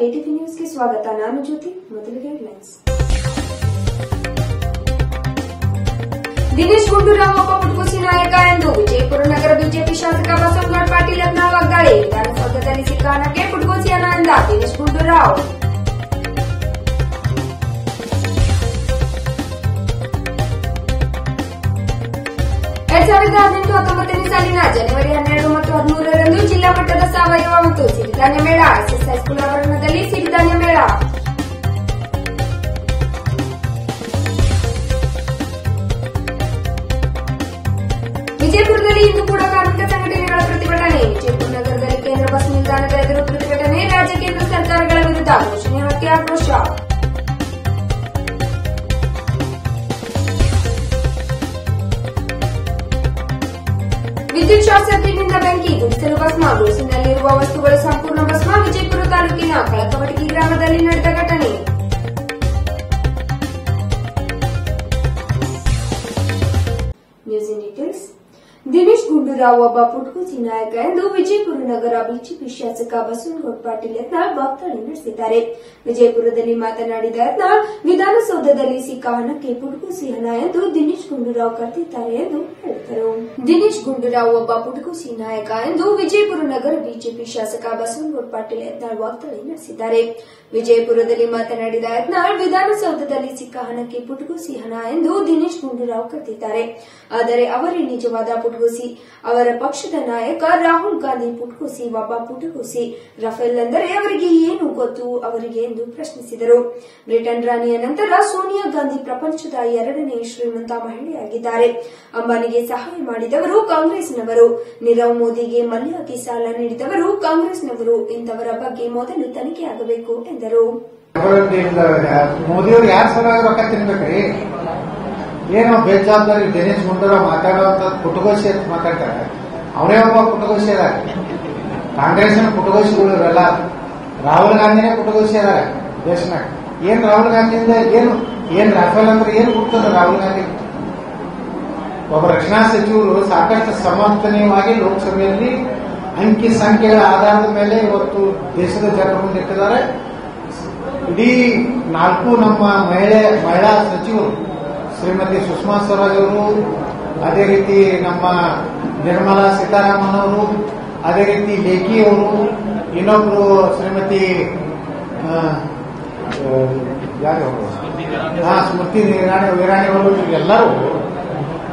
ನಮಸ್ಕಾರ ಕೆಟಿವಿ ನ್ಯೂಸ್ಗೆ ಸ್ವಾಗತ ನಾನು ಜ್ಯೋತಿ ಮೊದಲಿಗೆ ಹೆಡ್ಲೈನ್ಸ್ ದಿನೇಶ್ ಗುಂಡೂರಾವ್ ಒಬ್ಬ ಪುಟ್ಕುಸಿ ನಾಯಕ ಎಂದು ವಿಜಯಪುರ ನಗರ ಬಿಜೆಪಿ ಶಾಸಕ ಬಸವನಗೌಡ ಪಾಟೀಲ್ ಯತ್ನ ವಾಗ್ದಾಳಿ ವಿಧಾನಸೌಧದಲ್ಲಿ ಸಿಕ್ಕ ಹಣಕ್ಕೆ ಪುಟ್ಕೋಸಿ ಹಣ ಎಂದ ದಿನೇಶ್ ಗುಂಡೂರಾವ್ ಸಾವಿರದ ಹದಿನೆಂಟು ಹತ್ತೊಂಬತ್ತನೇ ಸಾಲಿನ ಜನವರಿ ಹನ್ನೆರಡು ಮತ್ತು ಹದಿಮೂರರಂದು ಜಿಲ್ಲಾ ಮಟ್ಟದ ಸಾವಯವ ಮತ್ತು ಸಿರಿಧಾನ್ಯ ಮೇಳ. ಎಸ್ಎಸ್ ಹೈಸ್ಕೂಲ್ ಆವರಣದಲ್ಲಿ ಸಿರಿಧಾನ್ಯ ಮೇಳ. ವಿಜಯಪುರದಲ್ಲಿ ಇಂದು ಕೂಡ ಕಾರ್ಮಿಕ ಸಂಘಟನೆಗಳ ಪ್ರತಿಭಟನೆ. ವಿಜಯಪುರ ನಗರದಲ್ಲಿ ಕೇಂದ್ರ ಬಸ್ ನಿಲ್ದಾಣದ ಎದುರು ಪ್ರತಿಭಟನೆ. ರಾಜ್ಯ ಕೇಂದ್ರ ಸರ್ಕಾರಗಳ ವಿರುದ್ಧ ಘೋಷಣೆ ಮತ್ತೆ ಆಕ್ರೋಶ. ವಿದ್ಯುತ್ ಶಾರ್ಟ್ ಸರ್ಕ್ಯೂಟ್ನಿಂದ ಬೆಂಕಿ ಗುಡಿಸಲು ಭಸ್ಮ ಗುಡಿಸಿನಲ್ಲಿರುವ ವಸ್ತುಗಳು ಸಂಪೂರ್ಣ ಭಸ್ಮ ವಿಜಯಪುರ ತಾಲೂಕಿನ ಕಳಕವಟಗಿ ಗ್ರಾಮದಲ್ಲಿ ನಡೆದ ಘಟನೆ. ಗುಂಡೂರಾವ್ ಒಬ್ಬ ಪುಟ್ಕೂಚಿ ನಾಯಕ ಎಂದು ವಿಜಯಪುರ ನಗರ ಬಿಜೆಪಿ ಶಾಸಕ ಬಸವನಗೌಡ ಪಾಟೀಲ್ ಯತ್ನಾಳ್ ವಾಗ್ದಾಳಿ ನಡೆಸಿದ್ದಾರೆ. ವಿಜಯಪುರದಲ್ಲಿ ಮಾತನಾಡಿದ ಯತ್ನಾಳ್ ವಿಧಾನಸೌಧದಲ್ಲಿ ಸಿಕ್ಕ ಹಣಕ್ಕೆ ಪುಟ್ಕೂಸಿ ಹಣ ಎಂದು ದಿನೇಶ್ ಗುಂಡೂರಾವ್ ಕರೆದಿದ್ದಾರೆ ಎಂದು ಹೇಳಿದರು. ದಿನೇಶ್ ಗುಂಡೂರಾವ್ ಒಬ್ಬ ಪುಟ್ಕೂಸಿ ನಾಯಕ ಎಂದು ವಿಜಯಪುರ ನಗರ ಬಿಜೆಪಿ ಶಾಸಕ ಬಸವನಗೌಡ ಪಾಟೀಲ್ ಯತ್ನಾಳ್ ವಾಗ್ದಾಳಿ ನಡೆಸಿದ್ದಾರೆ. ವಿಜಯಪುರದಲ್ಲಿ ಮಾತನಾಡಿದ ಯತ್ನಾಳ್ ವಿಧಾನಸೌಧದಲ್ಲಿ ಸಿಕ್ಕ ಹಣಕ್ಕೆ ಪುಟ್ಕೂಸಿ ಹಣ ಎಂದು ದಿನೇಶ್ ಗುಂಡೂರಾವ್ ಕರೆದಿದ್ದಾರೆ. ಆದರೆ ಅವರೇ ನಿಜವಾದ ಪುಟ್ಕೂಸಿ ಅವರ ಪಕ್ಷದ ನಾಯಕ ರಾಹುಲ್ ಗಾಂಧಿ ಪುಟ್ಕುಸಿ ಒಬ್ಬ ಹುಸಿ ರಫೇಲ್ ಅಂದರೆ ಅವರಿಗೆ ಏನು ಗೊತ್ತು? ಅವರಿಗೆ ಎಂದು ಪ್ರಶ್ನಿಸಿದರು. ಬ್ರಿಟನ್ ರಾಣಿಯ ನಂತರ ಸೋನಿಯಾ ಗಾಂಧಿ ಪ್ರಪಂಚದ ಎರಡನೇ ಶ್ರೀಮಂತ ಮಹಿಳೆಯಾಗಿದ್ದಾರೆ. ಅಂಬಾನಿಗೆ ಸಹಾಯ ಮಾಡಿದವರು ಕಾಂಗ್ರೆಸ್ನವರು. ನೀರವ್ ಮೋದಿಗೆ ಮಲ್ಯಾಕಿ ಸಾಲ ನೀಡಿದವರು ಕಾಂಗ್ರೆಸ್ನವರು. ಇಂಥವರ ಬಗ್ಗೆ ಮೊದಲು ತನಿಖೆಯಾಗಬೇಕು ಎಂದರು. ಏನೋ ಬೇಜವಾಬ್ದಾರಿ ದಿನೇಶ್ ಗುಂಡೂರಾವ್ ಮಾತಾಡುವಂತ ಪುಟಗೋಶಿ ಅಂತ ಮಾತಾಡ್ತಾರೆ. ಅವರೇ ಒಬ್ಬ ಪುಟಗೋಶಿ ಅದಾರ ಕಾಂಗ್ರೆಸ್ನ ಪುಟಗೋಶಿಗಳು ಇವೆಲ್ಲ ರಾಹುಲ್ ಗಾಂಧಿನೇ ಪುಟಗೋಶಿ ಅದಾರ ದೇಶನಾಗ. ಏನ್ ರಾಹುಲ್ ಗಾಂಧಿಯಿಂದ ಏನು, ಏನ್ ರಾಫೇಲ್ ಅಂದ್ರೆ ಏನ್ ಹುಟ್ಟದ ರಾಹುಲ್ ಗಾಂಧಿ? ಒಬ್ಬ ರಕ್ಷಣಾ ಸಚಿವರು ಸಾಕಷ್ಟು ಸಮರ್ಥನೀಯವಾಗಿ ಲೋಕಸಭೆಯಲ್ಲಿ ಅಂಕಿ ಸಂಖ್ಯೆಗಳ ಆಧಾರದ ಮೇಲೆ ಇವತ್ತು ದೇಶದ ಜನರ ಮುಂದೆ ಇಟ್ಟಿದ್ದಾರೆ ಇಡೀ ನಾಲ್ಕು ನಮ್ಮ ಮಹಿಳೆ, ಮಹಿಳಾ ಸಚಿವರು ಶ್ರೀಮತಿ ಸುಷ್ಮಾ ಸ್ವರಾಜ್ ಅವರು, ಅದೇ ರೀತಿ ನಮ್ಮ ನಿರ್ಮಲಾ ಸೀತಾರಾಮನ್ ಅವರು, ಅದೇ ರೀತಿ ಲೇಖಿ ಅವರು, ಇನ್ನೊಬ್ರು ಶ್ರೀಮತಿ ಯಾರು? ಹಾ ಸ್ಮೃತಿ ಇರಾಣಿ ವೀರಾಣಿ ಅವರು ಎಲ್ಲರೂ,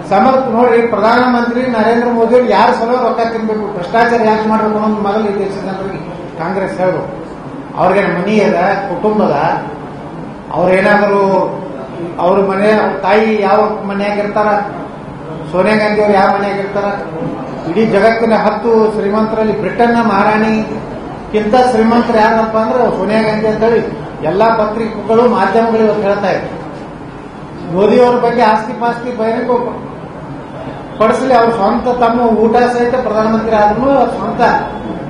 ಸಮರ್ಥ ನೋಡ್ರಿ, ಪ್ರಧಾನಮಂತ್ರಿ ನರೇಂದ್ರ ಮೋದಿ ಅವರು ಯಾರು ಸಲ ರೊಕ್ಕ ತಿನ್ಬೇಕು ಭ್ರಷ್ಟಾಚಾರ ಯಾಕೆ ಮಾಡಬೇಕು ಅನ್ನೋದು ಮೊದಲು ಈ ದೇಶದ ಕಾಂಗ್ರೆಸ್ ಹೇಳು ಅವ್ರಿಗೆ ಮನಿ ಅದ, ಕುಟುಂಬದ, ಅವ್ರೇನಾದರೂ ಅವ್ರ ಮನೆ, ತಾಯಿ ಯಾವ ಮನೆಯಾಗ ಇರ್ತಾರ? ಸೋನಿಯಾ ಗಾಂಧಿ ಅವ್ರು ಯಾವ ಮನೆಯಾಗ ಇರ್ತಾರ? ಇಡೀ ಜಗತ್ತಿನ ಹತ್ತು ಶ್ರೀಮಂತರಲ್ಲಿ ಬ್ರಿಟನ್ನ ಮಹಾರಾಣಿಗಿಂತ ಶ್ರೀಮಂತರು ಯಾರಪ್ಪ ಅಂದ್ರೆ ಸೋನಿಯಾ ಗಾಂಧಿ ಅಂತ ಹೇಳಿ ಎಲ್ಲಾ ಪತ್ರಿಕೆಗಳು, ಮಾಧ್ಯಮಗಳು ಇವತ್ತು ಹೇಳ್ತಾ ಇದ್ರು. ಮೋದಿ ಅವ್ರ ಬಗ್ಗೆ ಆಸ್ತಿ ಪಾಸ್ತಿ ಬಹಿರಂಗ ಪಡಿಸಲಿ, ಅವ್ರ ಸ್ವಂತ ತಮ್ಮ ಊಟ ಸಹಿತ ಪ್ರಧಾನಮಂತ್ರಿ ಆದ್ರೂ ಸ್ವಂತ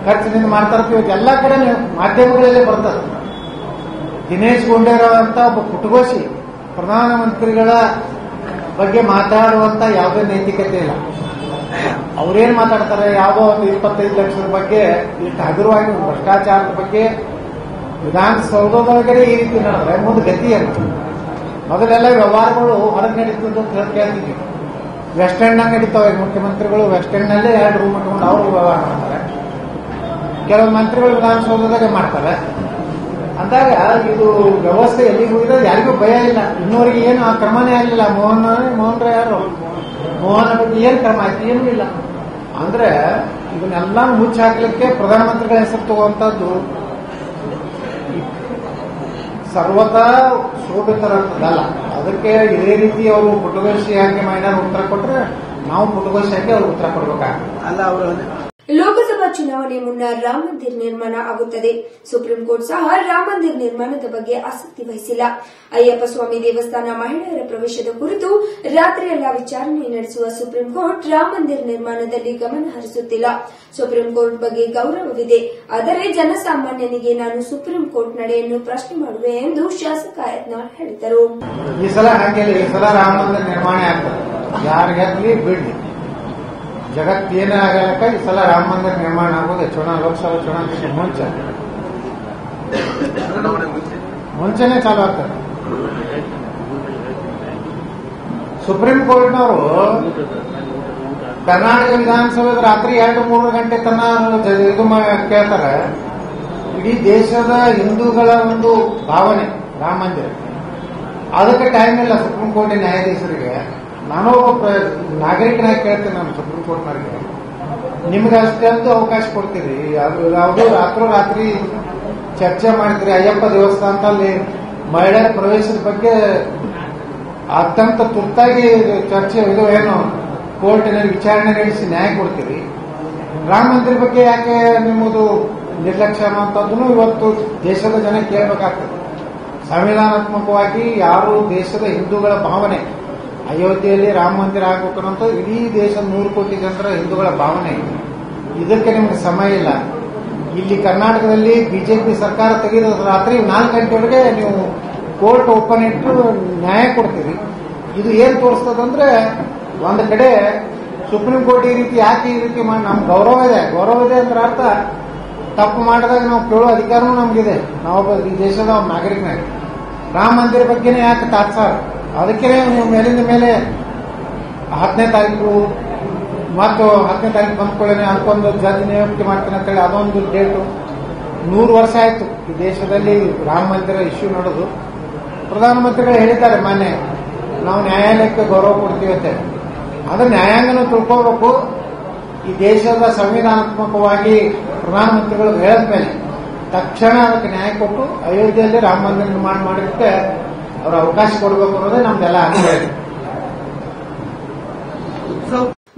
ಖರ್ಚಿನಿಂದ ಮಾಡ್ತಾರ ಎಲ್ಲಾ ಕಡೆ ಮಾಧ್ಯಮಗಳಲ್ಲೇ ಬರ್ತದೆ. ದಿನೇಶ್ ಗುಂಡೇರಾವ್ ಅಂತ ಒಬ್ಬ ಪುಟಗೋಶಿ ಪ್ರಧಾನಮಂತ್ರಿಗಳ ಬಗ್ಗೆ ಮಾತಾಡುವಂತ ಯಾವುದೇ ನೈತಿಕತೆ ಇಲ್ಲ. ಅವ್ರೇನ್ ಮಾತಾಡ್ತಾರೆ? ಯಾವುದೋ ಒಂದು ಇಪ್ಪತ್ತೈದು ಲಕ್ಷದ ಬಗ್ಗೆ, ಇಷ್ಟು ಹಗುರವಾಗಿ ಭ್ರಷ್ಟಾಚಾರದ ಬಗ್ಗೆ ವಿಧಾನಸೌಧದೊಳಗಡೆ ಈ ರೀತಿ ನಡೆದ್ರೆ ಮುಂದೆ ಗತಿ ಅಂತ ಮೊದಲೆಲ್ಲ ವ್ಯವಹಾರಗಳು ಹೊರಗೆ ನಡೀತದ್ದು ಅಂತ ಕೇಳ್ತಿದ್ವಿ ವೆಸ್ಟ್ ಎಂಡ್ನಾಗ ನಡೀತಾವೆ ಮುಖ್ಯಮಂತ್ರಿಗಳು. ವೆಸ್ಟ್ ಎಂಡ್ನಲ್ಲೇ ಎರಡು ರೂಮ್ ಇಟ್ಕೊಂಡು ಅವರು ವ್ಯವಹಾರ ಮಾಡ್ತಾರೆ. ಕೆಲವು ಮಂತ್ರಿಗಳು ವಿಧಾನಸೌಧದಾಗ ಮಾಡ್ತಾರೆ. ಅಂದಾಗ ಇದು ವ್ಯವಸ್ಥೆ ಎಲ್ಲಿಗೆ ಹೋಗಿದ್ರೆ ಯಾರಿಗೂ ಭಯ ಇಲ್ಲ. ಇನ್ನೋರಿಗೆ ಏನು ಆ ಕ್ರಮನೇ ಆಗಲಿಲ್ಲ. ಮೋಹನ್ ಮೋಹನ್ ಯಾರು ಮೋಹನ್ ಬಗ್ಗೆ ಏನು ಕ್ರಮ? ಆಯ್ತು, ಏನೂ ಇಲ್ಲ. ಅಂದ್ರೆ ಇದನ್ನೆಲ್ಲ ಮುಚ್ಚಿ ಹಾಕ್ಲಿಕ್ಕೆ ಪ್ರಧಾನಮಂತ್ರಿಗಳ ಹೆಸರು ತಗುವಂತದ್ದು ಸರ್ವತಾ ಶೋಭಿತರಂತದಲ್ಲ ಅದಕ್ಕೆ ಇದೇ ರೀತಿ ಅವರು ಪುಟಗೋಶಿಯಾಗಿ ಮೈನಾರ್ ಉತ್ತರ ಕೊಟ್ರೆ ನಾವು ಹಾಕಿ ಅವ್ರಿಗೆ ಉತ್ತರ ಕೊಡ್ಬೇಕಾಗ್ತದೆ. ಅಲ್ಲ, ಅವರು ಲೋಕಸಭಾ ಚುನಾವಣೆ ಮುನ್ನ ರಾಮ ಮಂದಿರ್ ನಿರ್ಮಾಣ ಆಗುತ್ತದೆ. ಸುಪ್ರೀಂ ಕೋರ್ಟ್ ಸಹ ರಾಮ ಮಂದಿರ್ ನಿರ್ಮಾಣದ ಬಗ್ಗೆ ಆಸಕ್ತಿ ವಹಿಸಿಲ್ಲ. ಅಯ್ಯಪ್ಪ ಸ್ವಾಮಿ ದೇವಸ್ಥಾನ ಮಹಿಳೆಯರ ಪ್ರವೇಶದ ಕುರಿತು ರಾತ್ರಿಯೆಲ್ಲ ವಿಚಾರಣೆ ನಡೆಸುವ ಸುಪ್ರೀಂ ಕೋರ್ಟ್ ರಾಮ ಮಂದಿರ್ ನಿರ್ಮಾಣದಲ್ಲಿ ಗಮನ ಹರಿಸುತ್ತಿಲ್ಲ. ಸುಪ್ರೀಂ ಕೋರ್ಟ್ ಬಗ್ಗೆ ಗೌರವವಿದೆ. ಆದರೆ ಜನಸಾಮಾನ್ಯನಿಗೆ ನಾನು ಸುಪ್ರೀಂ ಕೋರ್ಟ್ ನಡೆಯನ್ನು ಪ್ರಶ್ನೆ ಮಾಡುವೆ ಎಂದು ಶಾಸಕ ಯತ್ನಾಳ್ ಹೇಳಿದರು ಈ ಸಲ ಹಾಗೆ ಈ ಸಲ ರಾಮ ಮಂದಿರ ನಿರ್ಮಾಣ ಆಗ್ತದೆ. ಯಾರಿಗಾಗ್ಲಿ ಬಿಡ್ಲಿ. ಜಗತ್ ಏನೇ ಆಗಲಕ್ಕ ಈ ಸಲ ರಾಮ ಮಂದಿರ ನಿರ್ಮಾಣ ಆಗೋದು ಚುನಾವಣೆ ಲೋಕಸಭಾ ಚುನಾವಣೆಗೆ ಮುಂಚೆ. ಮುಂಚೆನೆ ಚಾಲು ಆಗ್ತದೆ. ಸುಪ್ರೀಂ ಕೋರ್ಟ್ನವರು ಕರ್ನಾಟಕ ವಿಧಾನಸಭೆದ ರಾತ್ರಿ ಎರಡು ಮೂರು ಗಂಟೆ ತನಕ ಇದು ಕೇಳ್ತಾರೆ. ಇಡೀ ದೇಶದ ಹಿಂದೂಗಳ ಒಂದು ಭಾವನೆ ರಾಮ ಮಂದಿರ. ಅದಕ್ಕೆ ಟೈಮ್ ಇಲ್ಲ ಸುಪ್ರೀಂ ಕೋರ್ಟ್ ನ್ಯಾಯಾಧೀಶರಿಗೆ. ನಾನು ನಾಗರಿಕನಾಗಿ ಕೇಳ್ತೇನೆ ನಾನು ಸುಪ್ರೀಂ ಕೋರ್ಟ್ನವರಿಗೆ. ನಿಮ್ಗೆ ಅಷ್ಟೊಂದು ಅವಕಾಶ ಕೊಡ್ತೀರಿ. ಅದು ಯಾವುದು ರಾತ್ರೋ ರಾತ್ರಿ ಚರ್ಚೆ ಮಾಡಿದ್ರಿ ಅಯ್ಯಪ್ಪ ದೇವಸ್ಥಾನದಲ್ಲಿ ಮಹಿಳೆಯರ ಪ್ರವೇಶದ ಬಗ್ಗೆ ಅತ್ಯಂತ ತುರ್ತಾಗಿ ಚರ್ಚೆ ಇದು ಏನು? ಕೋರ್ಟಿನಲ್ಲಿ ವಿಚಾರಣೆ ನಡೆಸಿ ನ್ಯಾಯ ಕೊಡ್ತೀರಿ. ರಾಮ ಮಂದಿರ ಬಗ್ಗೆ ಯಾಕೆ ನಿಮ್ಮದು ನಿರ್ಲಕ್ಷ್ಯ ಅನ್ನೋಂಥದ್ದು ಇವತ್ತು ದೇಶದ ಜನ ಕೇಳಬೇಕಾಗ್ತದೆ. ಸಂವಿಧಾನಾತ್ಮಕವಾಗಿ ಯಾರು ದೇಶದ ಹಿಂದೂಗಳ ಭಾವನೆ ಅಯೋಧ್ಯೆಯಲ್ಲಿ ರಾಮ ಮಂದಿರ ಆಗ್ಬೇಕು ಅಂತ ಇಡೀ ದೇಶದ ನೂರು ಕೋಟಿ ಜನರ ಹಿಂದೂಗಳ ಭಾವನೆ ಇದೆ. ಇದಕ್ಕೆ ನಿಮ್ಗೆ ಸಮಯ ಇಲ್ಲ. ಇಲ್ಲಿ ಕರ್ನಾಟಕದಲ್ಲಿ ಬಿಜೆಪಿ ಸರ್ಕಾರ ತೆಗೆದ ರಾತ್ರಿ ನಾಲ್ಕು ಗಂಟೆವರೆಗೆ ನೀವು ಕೋರ್ಟ್ ಓಪನ್ ಇಟ್ಟು ನ್ಯಾಯ ಕೊಡ್ತೀರಿ. ಇದು ಏನ್ ತೋರಿಸ್ತದಂದ್ರೆ ಒಂದು ಕಡೆ ಸುಪ್ರೀಂ ಕೋರ್ಟ್ ಈ ರೀತಿ ಯಾಕೆ ಈ ರೀತಿ ನಮ್ಗೆ ಗೌರವ ಇದೆ. ಗೌರವ ಇದೆ ಅಂದ್ರೆ ಅರ್ಥ. ತಪ್ಪು ಮಾಡಿದಾಗ ನಾವು ಕೇಳೋ ಅಧಿಕಾರವೂ ನಮ್ಗಿದೆ. ನಾವೊಬ್ಬ ಈ ದೇಶದ ನಾಗರಿಕನಾಗಿ. ರಾಮ ಮಂದಿರ ಬಗ್ಗೆನೇ ಯಾಕೆ ತಾತ್ಸಾರ? ಅದಕ್ಕೆ ಮೇಲಿಂದ ಮೇಲೆ ಹತ್ತನೇ ತಾರೀಕು ಮತ್ತು ಹತ್ತನೇ ತಾರೀಕು ಬಂದ್ಕೊಳ್ಳೇನೆ ಅದಕ್ಕೊಂದು ಜಡ್ಜ್ ನೇಮಕ ಮಾಡ್ತೀನಿ ಅಂತೇಳಿ ಅದೊಂದು ಡೇಟು ನೂರು ವರ್ಷ ಆಯಿತು. ಈ ದೇಶದಲ್ಲಿ ರಾಮ ಮಂದಿರ ಇಶ್ಯೂ ನಡೆದು ಪ್ರಧಾನಮಂತ್ರಿಗಳು ಹೇಳಿದ್ದಾರೆ ಮೊನ್ನೆ ನಾವು ನ್ಯಾಯಾಲಯಕ್ಕೆ ಗೌರವ ಕೊಡ್ತೀವಿ ಅಂತ ಅದು ನ್ಯಾಯಾಂಗನೂ ತಿಳ್ಕೋಬೇಕು ಈ ದೇಶದ ಸಂವಿಧಾನಾತ್ಮಕವಾಗಿ ಪ್ರಧಾನಮಂತ್ರಿಗಳು ಹೇಳಿದ ಮೇಲೆ ತಕ್ಷಣ ಅದಕ್ಕೆ ನ್ಯಾಯ ಕೊಟ್ಟು ಅಯೋಧ್ಯೆಯಲ್ಲಿ ರಾಮ ಮಂದಿರ ನಿರ್ಮಾಣ ಮಾಡಿದ್ದಕ್ಕೆ ಅವ್ರ ಅವಕಾಶ ಕೊಡಬೇಕು ಅನ್ನೋದೇ ನಮ್ದೆಲ್ಲ ಆಗಿದೆ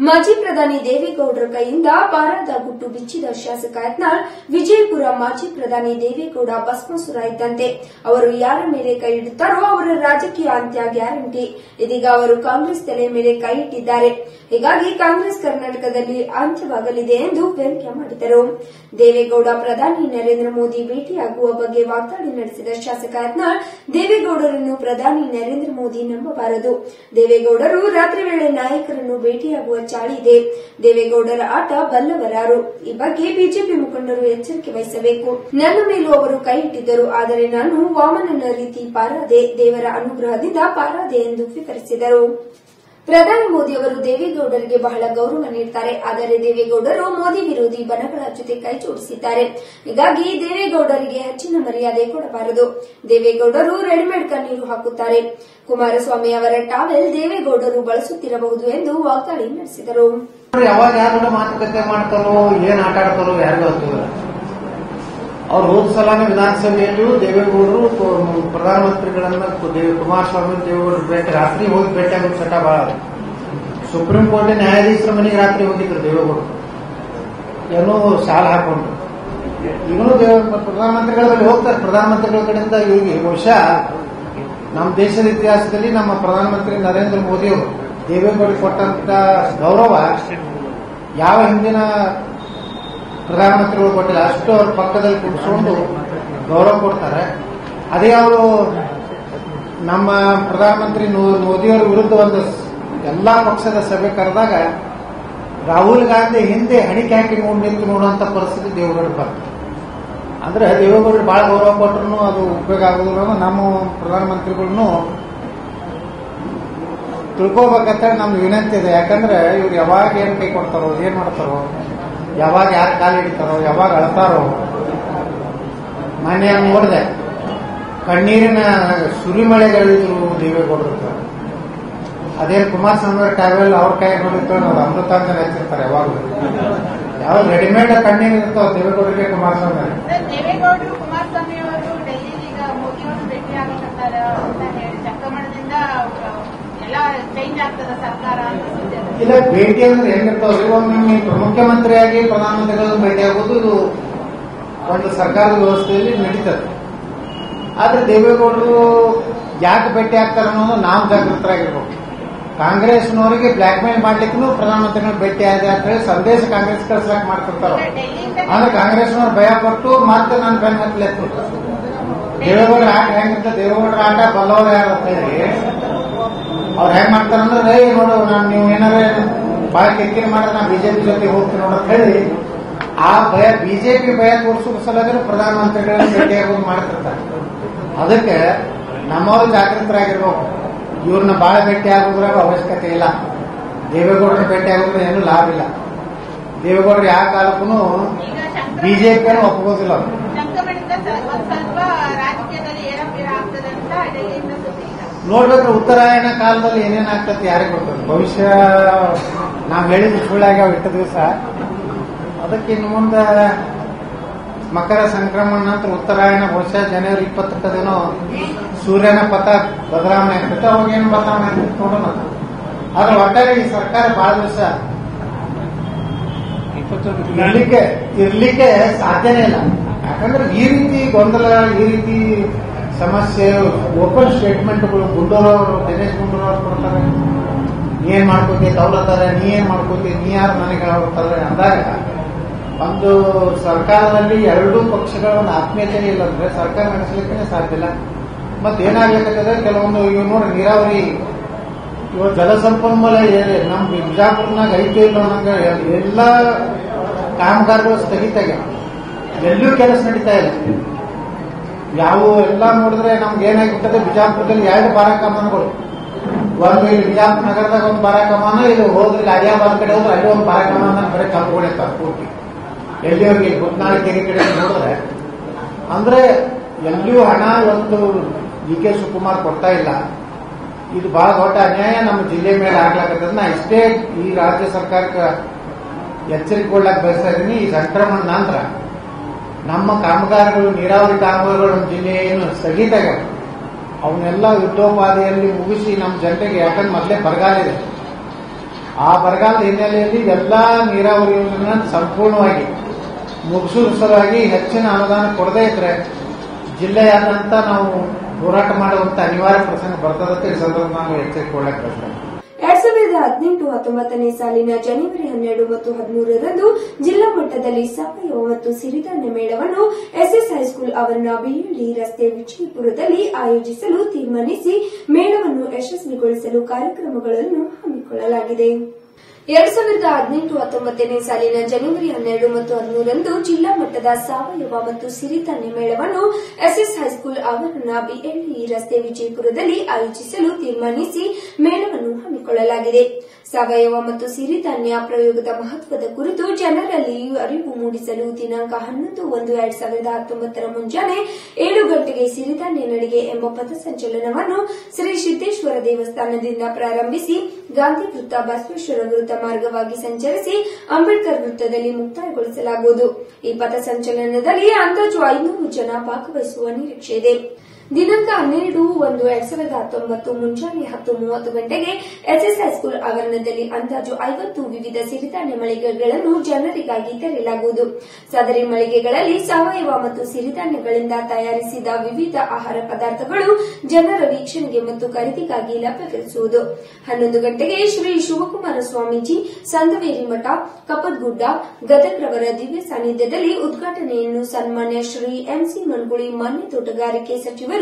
ಮಾಜಿ ಪ್ರಧಾನಿ ದೇವೇಗೌಡರ ಕೈಯಿಂದ ಪಾರಾದ ಗುಟ್ಟು ಬಿಚ್ಚಿದ ಶಾಸಕ ಯತ್ನಾಳ್ ವಿಜಯಪುರ ಮಾಜಿ ಪ್ರಧಾನಿ ದೇವೇಗೌಡ ಭಸ್ಮಸುರ ಇದ್ದಂತೆ. ಅವರು ಯಾರ ಮೇಲೆ ಕೈ ಇಡುತ್ತಾರೋ ಅವರ ರಾಜಕೀಯ ಅಂತ್ಯ ಗ್ಯಾರಂಟಿ. ಇದೀಗ ಅವರು ಕಾಂಗ್ರೆಸ್ ತಲೆ ಮೇಲೆ ಕೈ ಇಟ್ಟಿದ್ದಾರೆ. ಹೀಗಾಗಿ ಕಾಂಗ್ರೆಸ್ ಕರ್ನಾಟಕದಲ್ಲಿ ಅಂತ್ಯವಾಗಲಿದೆ ಎಂದು ವ್ಯಂಗ್ಯ ಮಾಡಿದರು. ದೇವೇಗೌಡ ಪ್ರಧಾನಿ ನರೇಂದ್ರ ಮೋದಿ ಭೇಟಿಯಾಗುವ ಬಗ್ಗೆ ವಾಗ್ದಾಳಿ ನಡೆಸಿದ ಶಾಸಕ ಯತ್ನಾಳ್, ದೇವೇಗೌಡರನ್ನು ಪ್ರಧಾನಿ ನರೇಂದ್ರ ಮೋದಿ ನಂಬಬಾರದು. ದೇವೇಗೌಡರು ರಾತ್ರಿ ವೇಳೆ ನಾಯಕರನ್ನು ಭೇಟಿಯಾಗುವ ಚಾಳಿ ಇದೆ. ದೇವೇಗೌಡರ ಆಟ ಬಲ್ಲವರಾರು. ಈ ಬಗ್ಗೆ ಬಿಜೆಪಿ ಮುಖಂಡರು ಎಚ್ಚರಿಕೆ ವಹಿಸಬೇಕು. ನನ್ನ ಮೇಲೂ ಅವರು ಕೈ ಆದರೆ ನಾನು ವಾಮನನ ರೀತಿ ಪಾರಾದೆ, ದೇವರ ಅನುಗ್ರಹದಿಂದ ಪಾರಾದೆ ಎಂದು ವಿವರಿಸಿದರು ಪ್ರಧಾನಿ ಮೋದಿ ಅವರು ದೇವೇಗೌಡರಿಗೆ ಬಹಳ ಗೌರವ ನೀಡುತ್ತಾರೆ ಆದರೆ ದೇವೇಗೌಡರು ಮೋದಿ ವಿರೋಧಿ ಬಣಗಳ ಜೊತೆ ಕೈ ಜೋಡಿಸಿದ್ದಾರೆ. ಹೀಗಾಗಿ ದೇವೇಗೌಡರಿಗೆ ಹೆಚ್ಚಿನ ಮರ್ಯಾದೆ ಕೊಡಬಾರದು. ದೇವೇಗೌಡರು ರೆಡಿಮೇಡ್ ಕಣ್ಣೀರು ಹಾಕುತ್ತಾರೆ. ಕುಮಾರಸ್ವಾಮಿ ಅವರ ಟಾವೆಲ್ ದೇವೇಗೌಡರು ಬಳಸುತ್ತಿರಬಹುದು ಎಂದು ವಾಗ್ದಾಳಿ ನಡೆಸಿದರು. ಯಾವಾಗ ಮಾತುಕತೆ ಮಾಡ್ತಾರೋ, ಏನ್ ಆಟ ಆಡ್ತಾರೋ ಯಾರಿಗೂ ಗೊತ್ತಿಲ್ಲ ಅವ್ರು ಹೋದ ಸಲಾನ ವಿಧಾನಸಭೆಯಲ್ಲೂ ದೇವೇಗೌಡರು ಪ್ರಧಾನಮಂತ್ರಿಗಳನ್ನ ಕುಮಾರಸ್ವಾಮಿ ದೇವೇಗೌಡರು ಭೇಟಿ ರಾತ್ರಿ ಹೋಗಿ ಭೇಟಿ ಆಗೋದು ಚಟ ಬಹಳ ಸುಪ್ರೀಂ ಕೋರ್ಟ್ ನ್ಯಾಯಾಧೀಶರ ಮನೆಗೆ ರಾತ್ರಿ ಹೋಗಿದ್ರು ದೇವೇಗೌಡರು. ಏನೋ ಸಾಲ ಹಾಕೊಂಡು ಇವನು ಪ್ರಧಾನಮಂತ್ರಿಗಳಲ್ಲಿ ಪ್ರಧಾನಮಂತ್ರಿಗಳ ಬಳಿ ಹೋಗ್ತಾರೆ. ಪ್ರಧಾನಮಂತ್ರಿಗಳ ಕಡೆಯಿಂದ ಇವ್ರಿಗೆ ಬಹುಶಃ ನಮ್ಮ ದೇಶದ ಇತಿಹಾಸದಲ್ಲಿ ನಮ್ಮ ಪ್ರಧಾನಮಂತ್ರಿ ನರೇಂದ್ರ ಮೋದಿ ಅವರು ದೇವೇಗೌಡರಿಗೆ ಕೊಟ್ಟಂತ ಗೌರವ ಯಾವ ಹಿಂದಿನ ಪ್ರಧಾನಮಂತ್ರಿಗಳು ಕೊಟ್ಟಿಲ್ಲ, ಅಷ್ಟು ಅವ್ರ ಪಕ್ಕದಲ್ಲಿ ಕುಡಿಸ್ಕೊಂಡು ಗೌರವ ಕೊಡ್ತಾರೆ. ಅದೇ ಅವರು ನಮ್ಮ ಪ್ರಧಾನಮಂತ್ರಿ ಮೋದಿಯವರ ವಿರುದ್ಧ ಒಂದು ಎಲ್ಲಾ ಪಕ್ಷದ ಸಭೆ ಕರೆದಾಗ ರಾಹುಲ್ ಗಾಂಧಿ ಹಿಂದೆ ಹಣಿಕೆ ಹಾಕಿ ನಿಂತು ನೋಡುವಂತ ಪರಿಸ್ಥಿತಿ ದೇವೇಗೌಡರು ಬಂತು. ಅಂದ್ರೆ ದೇವೇಗೌಡರು ಬಹಳ ಗೌರವ ಕೊಟ್ಟರು ಅದು ಉಪಯೋಗ ಆಗೋದಿಲ್ಲ ನಮ್ಮ ಪ್ರಧಾನಮಂತ್ರಿಗಳನ್ನು ತಿಳ್ಕೊಬೇಕಂತ ನಮ್ಗೆ ವಿನಂತಿ ಇದೆ. ಯಾಕಂದ್ರೆ ಇವ್ರು ಯಾವಾಗ ಏನ್ ಕೈ ಕೊಡ್ತಾರೋ, ಏನ್ ಮಾಡ್ತಾರೋ ಯಾವಾಗ ಯಾರು ಕಾಲಿಡ್ತಾರೋ ಯಾವಾಗ ಅಳ್ತಾರೋ. ಮೊನ್ನೆ ನೋಡಿದೆ. ಕಣ್ಣೀರಿನ ಸುರಿಮಳೆಗಳಿದ್ರು ದೇವೇಗೌಡರು ಅದೇ ಕುಮಾರ್ ಅವ್ರ ಟ್ಯಾವೆಲ್ ಅವ್ರ ಕೈ ನೋಡಿತ್ತು ನಾವು ಅಂತ ಹೆಚ್ಚಿರ್ತಾರೆ ಯಾವಾಗಲೂ. ಯಾವಾಗ ರೆಡಿಮೇಡ್ ಕಣ್ಣೀರು ಇರ್ತಾವ ದೇವೇಗೌಡರಿಗೆ ಕುಮಾರಸ್ವಾಮಿ ಇಲ್ಲ ಭೇಟಿ ಅಂದ್ರೆ ಹೆಂಗಿರ್ತಾವ್ರಿ ಒಮ್ಮೆ ಮುಖ್ಯಮಂತ್ರಿಯಾಗಿ ಪ್ರಧಾನಮಂತ್ರಿಗಳನ್ನು ಭೇಟಿ ಆಗೋದು ಇದು ಒಂದು ಸರ್ಕಾರದ ವ್ಯವಸ್ಥೆಯಲ್ಲಿ ನಡೀತದೆ. ಆದ್ರೆ ದೇವೇಗೌಡರು ಯಾಕೆ ಭೇಟಿ ಆಗ್ತಾರೆ ಅನ್ನೋದು ನಾವು ಜಾಗೃತರಾಗಿರ್ಬೇಕು. ಕಾಂಗ್ರೆಸ್ನವರಿಗೆ ಬ್ಲಾಕ್ ಮೇಲ್ ಮಾಡ್ಲಿಕ್ಕೂ ಪ್ರಧಾನಮಂತ್ರಿಗಳು ಭೇಟಿ ಆಗಿದೆ ಅಂತ ಹೇಳಿ ಸಂದೇಶ ಕಾಂಗ್ರೆಸ್ ಕಳ್ಸಕ್ ಮಾಡ್ತಿರ್ತಾರ? ಅಂದ್ರೆ ಕಾಂಗ್ರೆಸ್ನವ್ರು ಭಯ ಪಟ್ಟು ಮತ್ತೆ ನನ್ನ ಬೆನ್ನ ದೇವೇಗೌಡ ದೇವೇಗೌಡರ ಆಟ ಹೆಂಗಿರ್ತ ದೇವೇಗೌಡರ ಆಟ ಬಲವರ ಯಾರು ಅಂತ ಹೇಳಿ. ಅವ್ರು ಹೆಂಗ್ ಮಾಡ್ತಾರಂದ್ರೆ ಏ ನೋಡು ನಾನು ನೀವು ಏನಾರ ಬಾಯಿ ಕಿರಿಕಿರಿ ಮಾಡಿದ್ರೆ ನಾ ಬಿಜೆಪಿ ಜೊತೆ ಹೋಗ್ತೀನಿ ನೋಡು ಅಂತ ಹೇಳಿ ಆ ಭಯ ಬಿಜೆಪಿ ಭಯ ತೋರಿಸೋ ಸಲುವಾಗಿ ಪ್ರಧಾನಮಂತ್ರಿಗಳನ್ನ ಭೇಟಿಯಾಗೋದು ಮಾಡ್ತಿರ್ತಾರೆ. ಅದಕ್ಕೆ ನಮ್ಮವರು ಜಾಗೃತರಾಗಿರ್ಬೇಕು. ಇವ್ರನ್ನ ಬಾಳ ಭೇಟಿ ಆಗೋದ್ರಾಗ ಅವಶ್ಯಕತೆ ಇಲ್ಲ. ದೇವೇಗೌಡರ ಭೇಟಿ ಆಗೋದ್ರ ಏನು ಲಾಭ ಇಲ್ಲ. ದೇವೇಗೌಡರು ಯಾವ ಕಾಲಕ್ಕೂ ಬಿಜೆಪಿಯನ್ನು ಒಪ್ಪಗೋದಿಲ್ಲ ಅವ್ರು ಶಂಕರಮಠದಿಂದ ಸ- ಒಂದ್ ಸ್ವಲ್ಪ ರಾಜಕೀಯದಲ್ಲಿ ಏರಪೇರ ಆಗ್ತದೆ ಅಂತ ಡೆಲ್ಲಿಯಿಂದ ಈಗ ಉತ್ತರಾಯಣ ಕಾಲದಲ್ಲಿ ಏನೇನ್ ಆಗ್ತದೆ, ಯಾರಿಗೆ ಗೊತ್ತದ ಭವಿಷ್ಯ, ನಾವ್ ಹೇಳಿದ ಸುಳ್ಳಾಗ್ಯಾವ ಇಟ್ಟ ದಿವಸ. ಅದಕ್ಕೆ ಇನ್ನು ಮುಂದೆ ಮಕರ ಸಂಕ್ರಮಣ ನಂತರ ಉತ್ತರಾಯಣ, ಬಹುಶಃ ಜನವರಿ ಇಪ್ಪತ್ತಕ್ಕದೇನೋ ಸೂರ್ಯನ ಪಥ ಬದಲಾವಣೆ ಆಗ್ತೈತೆ ಅವಾಗ ಏನು ಬದಲಾವಣೆ ಆಗ್ತೈತೆ ನೋಡೋಣ. ಆದ್ರೆ ಒಟ್ಟಾರೆ ಈ ಸರ್ಕಾರ ಬಹಳ ದಿವಸ ಇರ್ಲಿಕ್ಕೆ ಸಾಧ್ಯನೇ ಇಲ್ಲ. ಯಾಕಂದ್ರೆ ಈ ರೀತಿ ಗೊಂದಲ, ಈ ರೀತಿ ಸಮಸ್ಯೆ ಓಪನ್ ಸ್ಟೇಟ್ಮೆಂಟ್ಗಳು ಗುಂಡೂರವರು ದಿನೇಶ್ ಗುಂಡೂರವ್ರು ಕೊಡ್ತಾರೆ. ನೀ ಏನ್ ಮಾಡ್ಕೋತಿ ತೌಲತ್ತಾರೆ ನೀ ಏನ್ ಮಾಡ್ಕೋತಿ, ನೀ ಯಾರು ನನಗೆ ಹೋಗ್ತಾರೆ ಅಂದಾಗ, ಒಂದು ಸರ್ಕಾರದಲ್ಲಿ ಎರಡೂ ಪಕ್ಷಗಳ ಒಂದು ಆತ್ಮೀಯತೆ ಇಲ್ಲ ಅಂದ್ರೆ ಸರ್ಕಾರ ನಡೆಸಲಿಕ್ಕೆ ಸಾಧ್ಯ ಇಲ್ಲ. ಮತ್ತೆ ಏನಾಗ್ಲಿಕ್ಕೆ ಕೆಲವೊಂದು ಇವ್ ನೋಡಿ ನೀರಾವರಿ ಇವಾಗ ಜಲಸಂಪನ್ಮೂಲ ಏ- ನಮ್ ಬಿಜಾಪುರ್ನಾಗ ಐತೆ ಇಲ್ಲ ಅನ್ನಂಗ ಎಲ್ಲ ಕಾಮಗಾರಿಗಳು ಸ್ಥಗಿತ ಎಲ್ಲೂ ಕೆಲಸ ನಡೀತಾ ಇಲ್ಲ. ಯಾವ ಎಲ್ಲ ನೋಡಿದ್ರೆ ನಮ್ಗೆ ಏನಾಗಿರ್ತದೆ? ಬಿಜಾಪುರದಲ್ಲಿ ಎರಡು ಬಾರ ಕಮಾನುಗಳು ಒಂದು ಇಲ್ಲಿ ಬಿಜಾಪುರ ನಗರದಾಗ ಒಂದು ಬಾರ ಕಮಾನ ಇದು ಹೋದ್ರೆ ಅಲಿಯಾಬಾದ್ ಕಡೆ ಹೋದ್ರೆ ಅಲ್ಲಿ ಒಂದು ಬಾರ ಕಮಾನ ಬರೀ ಕಂಪುಗಳಿರ್ತಾರೆ ಪೂರ್ತಿ. ಎಲ್ಲಿವರೆಗೆ ಗುತ್ನಾಳ ಕೆರೆ ಕಡೆ ನೋಡಿದ್ರೆ, ಅಂದ್ರೆ ಎಲ್ಲಿಯೂ ಹಣ ಒಂದು ಡಿ ಕೆ ಶಿವಕುಮಾರ್ ಕೊಡ್ತಾ ಇಲ್ಲ. ಇದು ಬಹಳ ದೊಡ್ಡ ಅನ್ಯಾಯ, ನಮ್ಮ ಜಿಲ್ಲೆ ಮೇಲೆ ಆಗ್ಲಾಕತ್ತದ ಇಷ್ಟೇ ಈ ರಾಜ್ಯ ಸರ್ಕಾರಕ್ಕೆ ಎಚ್ಚರಿಕೆ ಕೊಡ್ಲಾಕ್ ಬಯಸ್ತಾ ಇದ್ದೀನಿ. ಈ ಸಂಕ್ರಮಣ ನಂತರ ನಮ್ಮ ಕಾಮಗಾರಿಗಳು, ನೀರಾವರಿ ಕಾಮಗಾರಿಗಳು ನಮ್ಮ ಜಿಲ್ಲೆ ಏನು ಅವನ್ನೆಲ್ಲ ಯುದ್ಧೋಪಾದಿಯಲ್ಲಿ ಮುಗಿಸಿ ನಮ್ಮ ಜನತೆಗೆ ಯಾಕಂದ್ರೆ ಮೊದಲೇ ಬರಗಾಲ ಇದೆ. ಆ ಬರಗಾಲದ ಹಿನ್ನೆಲೆಯಲ್ಲಿ ಎಲ್ಲ ನೀರಾವರಿ ಯೋಜನೆ ಸಂಪೂರ್ಣವಾಗಿ ಮುಗಿಸುವ ಹೆಚ್ಚಿನ ಅನುದಾನ ಕೊಡದೇ ಇದ್ರೆ ಜಿಲ್ಲೆಯಾದಂತ ನಾವು ಹೋರಾಟ ಮಾಡುವಂತ ಅನಿವಾರ್ಯ ಪ್ರಸಂಗ ಬರ್ತದಂತ ಈ ಸಂದರ್ಭ ನಾವು ಎಚ್ಚರಿಕೆ ಕೊಡಕ್ಕೆ ಹದಿನೆಂಟು ಹತ್ತೊಂಬತ್ತನೇ ಸಾಲಿನ ಜನವರಿ ಹನ್ನೆರಡು ಮತ್ತು ಹದಿಮೂರರಂದು ಜಿಲ್ಲಾ ಮಟ್ಟದಲ್ಲಿ ಸಾವಯವ ಮತ್ತು ಸಿರಿಧಾನ್ಯ ಮೇಳವನ್ನು ಎಸ್ಎಸ್ ಹೈಸ್ಕೂಲ್ ಅವರನ್ನ ಬಿಎಲ್ಡಿ ರಸ್ತೆ ವಿಜಯಪುರದಲ್ಲಿ ಆಯೋಜಿಸಲು ತೀರ್ಮಾನಿಸಿ ಮೇಳವನ್ನು ಯಶಸ್ವಿಗೊಳಿಸಲು ಕಾರ್ಯಕ್ರಮಗಳನ್ನು ಹಮ್ಮಿಕೊಳ್ಳಲಾಗಿದೆ. ಎರಡ್ ಸಾವಿರದ ಹದಿನೆಂಟು ಹತ್ತೊಂಬತ್ತನೇ ಸಾಲಿನ ಜನವರಿ ಹನ್ನೆರಡು ಮತ್ತು ಹದಿಮೂರರಂದು ಜಿಲ್ಲಾ ಮಟ್ಟದ ಸಾವಯವ ಮತ್ತು ಸಿರಿಧಾನ್ಯ ಮೇಳವನ್ನು ಎಸ್ಎಸ್ ಹೈಸ್ಕೂಲ್ ಆವರಣ ಬಿಎಲ್ಇ ರಸ್ತೆ ವಿಜಯಪುರದಲ್ಲಿ ಆಯೋಜಿಸಲು ತೀರ್ಮಾನಿಸಿ ಮೇಳವನ್ನು ಹಮ್ಮಿಕೊಳ್ಳಲಾಗಿದೆ. ಸಾವಯವ ಮತ್ತು ಸಿರಿಧಾನ್ಯ ಪ್ರಯೋಗದ ಮಹತ್ವದ ಕುರಿತು ಜನರಲ್ಲಿ ಅರಿವು ಮೂಡಿಸಲು ದಿನಾಂಕ ಹನ್ನೊಂದು ಒಂದು ಎರಡ್ ಸಾವಿರದ ಹತ್ತೊಂಬತ್ತರ ಮುಂಜಾನೆ ಏಳು ಗಂಟೆಗೆ ಸಿರಿಧಾನ್ಯ ನಡಿಗೆ ಎಂಬ ಪಥಸಂಚಲನವನ್ನು ಶ್ರೀ ಸಿದ್ದೇಶ್ವರ ದೇವಸ್ಥಾನದಿಂದ ಪ್ರಾರಂಭಿಸಿ ಗಾಂಧಿ ವೃತ್ತ ಬಸವೇಶ್ವರ ವೃತ್ತ ಮಾರ್ಗವಾಗಿ ಸಂಚರಿಸಿ ಅಂಬೇಡ್ಕರ್ ವೃತ್ತದಲ್ಲಿ ಮುಕ್ತಾಯಗೊಳಿಸಲಾಗುವುದು. ಈ ಪಥಸಂಚಲನದಲ್ಲಿ ಅಂದಾಜು ಐನೂರು ಜನ ಭಾಗವಹಿಸುವ ನಿರೀಕ್ಷೆ ಇದೆ. ದಿನಾಂಕ ಹನ್ನೆರಡು ಒಂದು ಎರಡ್ ಸಾವಿರದ ಹತ್ತೊಂಬತ್ತು, ಮುಂಜಾನೆ ಹತ್ತು ಮೂವತ್ತು ಗಂಟೆಗೆ ಎಸ್ಎಸ್ ಹೈಸ್ಕೂಲ್ ಆವರಣದಲ್ಲಿ ಅಂದಾಜು ಐವತ್ತು ವಿವಿಧ ಸಿರಿಧಾನ್ಯ ಮಳಿಗೆಗಳನ್ನು ಜನರಿಗಾಗಿ ತೆರೆಯಲಾಗುವುದು. ಸದರಿ ಮಳಿಗೆಗಳಲ್ಲಿ ಸಾವಯವ ಮತ್ತು ಸಿರಿಧಾನ್ಯಗಳಿಂದ ತಯಾರಿಸಿದ ವಿವಿಧ ಆಹಾರ ಪದಾರ್ಥಗಳು ಜನರ ವೀಕ್ಷಣೆಗೆ ಮತ್ತು ಖರೀದಿಗಾಗಿ ಲಭ್ಯವಿರಿಸುವುದು. ಹನ್ನೊಂದು ಗಂಟೆಗೆ ಶ್ರೀ ಶಿವಕುಮಾರ ಸ್ವಾಮೀಜಿ ಸಂದವೇರಿ ಮಠ ಕಪದ್ಗುಡ್ಡ ಗದಗ್ರವರ ದಿವ್ಯ ಸಾನ್ನಿಧ್ಯದಲ್ಲಿ ಉದ್ಘಾಟನೆಯನ್ನು ಸನ್ಮಾನ್ಯ ಶ್ರೀ ಎಂಸಿ ಮನ್ಗುಳಿ ಮಾನ್ಯ ತೋಟಗಾರಿಕೆ ಸಚಿವರು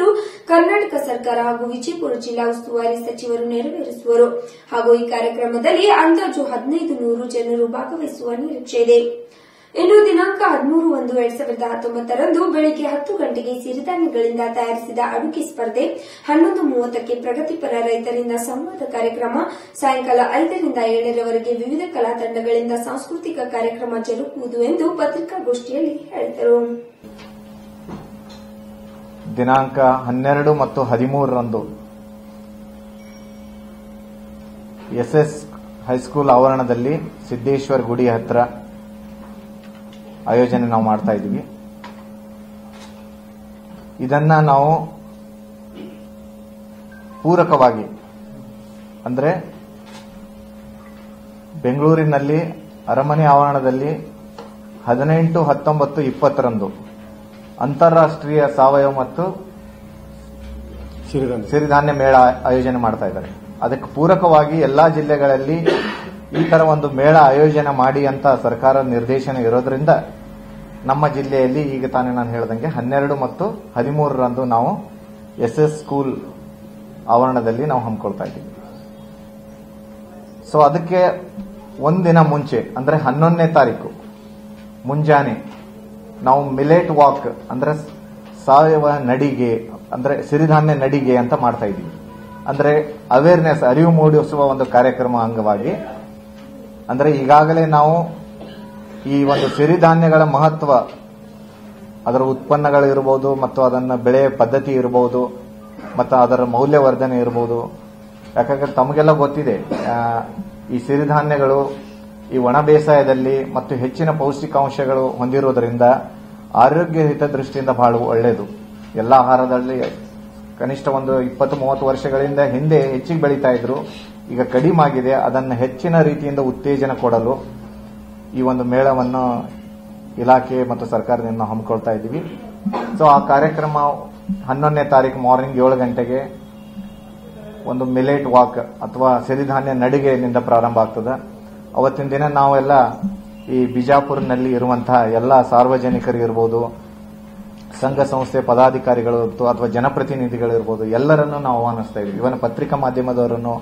ಕರ್ನಾಟಕ ಸರ್ಕಾರ ಹಾಗೂ ವಿಜಯಪುರ ಜಿಲ್ಲಾ ಉಸ್ತುವಾರಿ ಸಚಿವರು ನೆರವೇರಿಸುವರು. ಹಾಗೂ ಈ ಕಾರ್ಯಕ್ರಮದಲ್ಲಿ ಅಂದಾಜು ಹದಿನೈದು ನೂರು ಜನರು ಭಾಗವಹಿಸುವ ನಿರೀಕ್ಷೆ ಇದೆ. ಇನ್ನು ದಿನಾಂಕ ಹದಿಮೂರು ಒಂದು ಎರಡ್ ಸಾವಿರದ ಹತ್ತೊಂಬತ್ತರಂದು ಬೆಳಗ್ಗೆ ಹತ್ತು ಗಂಟೆಗೆ ಸಿರಿಧಾನ್ಯಗಳಿಂದ ತಯಾರಿಸಿದ ಅಡುಗೆ ಸ್ಪರ್ಧೆ, ಹನ್ನೊಂದು ಮೂವತ್ತಕ್ಕೆ ಪ್ರಗತಿಪರ ರೈತರಿಂದ ಸಂವಾದ ಕಾರ್ಯಕ್ರಮ, ಸಾಯಂಕಾಲ ಐದರಿಂದ ಏಳರವರೆಗೆ ವಿವಿಧ ಕಲಾ ತಂಡಗಳಿಂದ ಸಾಂಸ್ಕೃತಿಕ ಕಾರ್ಯಕ್ರಮ ಜರುಗುವುದು ಎಂದು ಪತ್ರಿಕಾಗೋಷ್ಠಿಯಲ್ಲಿ ಹೇಳಿದರು. ದಿನಾಂಕ ಹನ್ನೆರಡು ಮತ್ತು ಹದಿಮೂರರಂದು. ಎಸ್ಎಸ್ ಹೈಸ್ಕೂಲ್ ಆವರಣದಲ್ಲಿ ಸಿದ್ದೇಶ್ವರ್ ಗುಡಿ ಹತ್ರ ಆಯೋಜನೆ ನಾವು ಮಾಡ್ತಾ ಇದ್ದೀವಿ. ಇದನ್ನ ನಾವು ಪೂರಕವಾಗಿ, ಅಂದ್ರೆ ಬೆಂಗಳೂರಿನಲ್ಲಿ ಅರಮನೆ ಆವರಣದಲ್ಲಿ ಹದಿನೆಂಟು ಹತ್ತೊಂಬತ್ತು ಇಪ್ಪತ್ತರಂದು ಅಂತಾರಾಷ್ಟ್ರೀಯ ಸಾವಯವ ಮತ್ತು ಸಿರಿಧಾನ್ಯ. ಮೇಳ ಆಯೋಜನೆ ಮಾಡ್ತಾ ಇದ್ದಾರೆ. ಅದಕ್ಕೆ ಪೂರಕವಾಗಿ ಎಲ್ಲಾ ಜಿಲ್ಲೆಗಳಲ್ಲಿ ಈ ತರ ಒಂದು ಮೇಳ ಆಯೋಜನೆ ಮಾಡಿ ಅಂತ ಸರ್ಕಾರ ನಿರ್ದೇಶನ ಇರೋದ್ರಿಂದ ನಮ್ಮ ಜಿಲ್ಲೆಯಲ್ಲಿ ಈಗ ತಾನೇ ನಾನು ಹೇಳ್ದಂಗೆ ಹನ್ನೆರಡು ಮತ್ತು ಹದಿಮೂರರಂದು ನಾವು ಎಸ್ ಎಸ್ ಸ್ಕೂಲ್ ಆವರಣದಲ್ಲಿ ನಾವು ಹಮ್ಮಿಕೊಳ್ತಾ ಇದ್ದೀವಿ. ಸೊ ಅದಕ್ಕೆ ಒಂದಿನ ಮುಂಚೆ ಅಂದ್ರೆ ಹನ್ನೊಂದನೇ ತಾರೀಕು ಮುಂಜಾನೆ ನಾವು ಮಿಲೆಟ್ ವಾಕ್ ಅಂದ್ರೆ ಸಾವಯವ ನಡಿಗೆ, ಅಂದ್ರೆ ಸಿರಿಧಾನ್ಯ ನಡಿಗೆ ಅಂತ ಮಾಡ್ತಾ ಇದೀವಿ ಅಂದ್ರೆ ಅವೇರ್ನೆಸ್ ಅರಿವು ಮೂಡಿಸುವ ಒಂದು ಕಾರ್ಯಕ್ರಮ ಅಂಗವಾಗಿ. ಅಂದ್ರೆ ಈಗಾಗಲೇ ನಾವು ಈ ಒಂದು ಸಿರಿಧಾನ್ಯಗಳ ಮಹತ್ವ, ಅದರ ಉತ್ಪನ್ನಗಳು ಇರಬಹುದು ಮತ್ತು ಅದನ್ನ ಬೆಳೆಯ ಪದ್ಧತಿ ಇರಬಹುದು ಮತ್ತು ಅದರ ಮೌಲ್ಯವರ್ಧನೆ ಇರಬಹುದು ಯಾಕಂದ್ರೆ ತಮಗೆಲ್ಲ ಗೊತ್ತಿದೆ ಈ ಸಿರಿಧಾನ್ಯಗಳು ಈ ಒಣ ಬೇಸಾಯದಲ್ಲಿ ಮತ್ತು ಹೆಚ್ಚಿನ ಪೌಷ್ಟಿಕಾಂಶಗಳು ಹೊಂದಿರುವುದರಿಂದ ಆರೋಗ್ಯ ಹಿತದೃಷ್ಟಿಯಿಂದ ಬಹಳ ಒಳ್ಳೆಯದು. ಎಲ್ಲ ಆಹಾರದಲ್ಲಿ ಕನಿಷ್ಠ ಒಂದು ಇಪ್ಪತ್ತು, ಮೂವತ್ತು ವರ್ಷಗಳಿಂದ ಹಿಂದೆ ಹೆಚ್ಚಿಗೆ ಬೆಳೀತಾ ಇದ್ರು, ಈಗ ಕಡಿಮೆ ಆಗಿದೆ. ಅದನ್ನು ಹೆಚ್ಚಿನ ರೀತಿಯಿಂದ ಉತ್ತೇಜನ ಕೊಡಲು ಈ ಒಂದು ಮೇಳವನ್ನು ಇಲಾಖೆ ಮತ್ತು ಸರ್ಕಾರದಿಂದ ಹಮ್ಮಿಕೊಳ್ತಾ ಇದ್ದೀವಿ. ಸೊ ಆ ಕಾರ್ಯಕ್ರಮ ಹನ್ನೊಂದನೇ ತಾರೀಕು ಮಾರ್ನಿಂಗ್ ಏಳು ಗಂಟೆಗೆ ಒಂದು ಮಿಲೆಟ್ ವಾಕ್ ಅಥವಾ ಸಿರಿಧಾನ್ಯ ನಡಿಗೆಯಿಂದ ಪ್ರಾರಂಭ ಆಗ್ತದೆ. ಅವತ್ತಿನ ದಿನ ನಾವೆಲ್ಲ ಈ ಬಿಜಾಪುರ್ನಲ್ಲಿ ಇರುವಂತಹ ಎಲ್ಲ ಸಾರ್ವಜನಿಕರು ಇರ್ಬೋದು ಸಂಘ ಸಂಸ್ಥೆ ಪದಾಧಿಕಾರಿಗಳು ಅಥವಾ ಜನಪ್ರತಿನಿಧಿಗಳು ಇರ್ಬೋದು ಎಲ್ಲರನ್ನು ನಾವು ಆಹ್ವಾನಿಸ್ತಾ ಇದ್ದೀವಿ. ಇವನ್ ಪತ್ರಿಕಾ ಮಾಧ್ಯಮದವರನ್ನು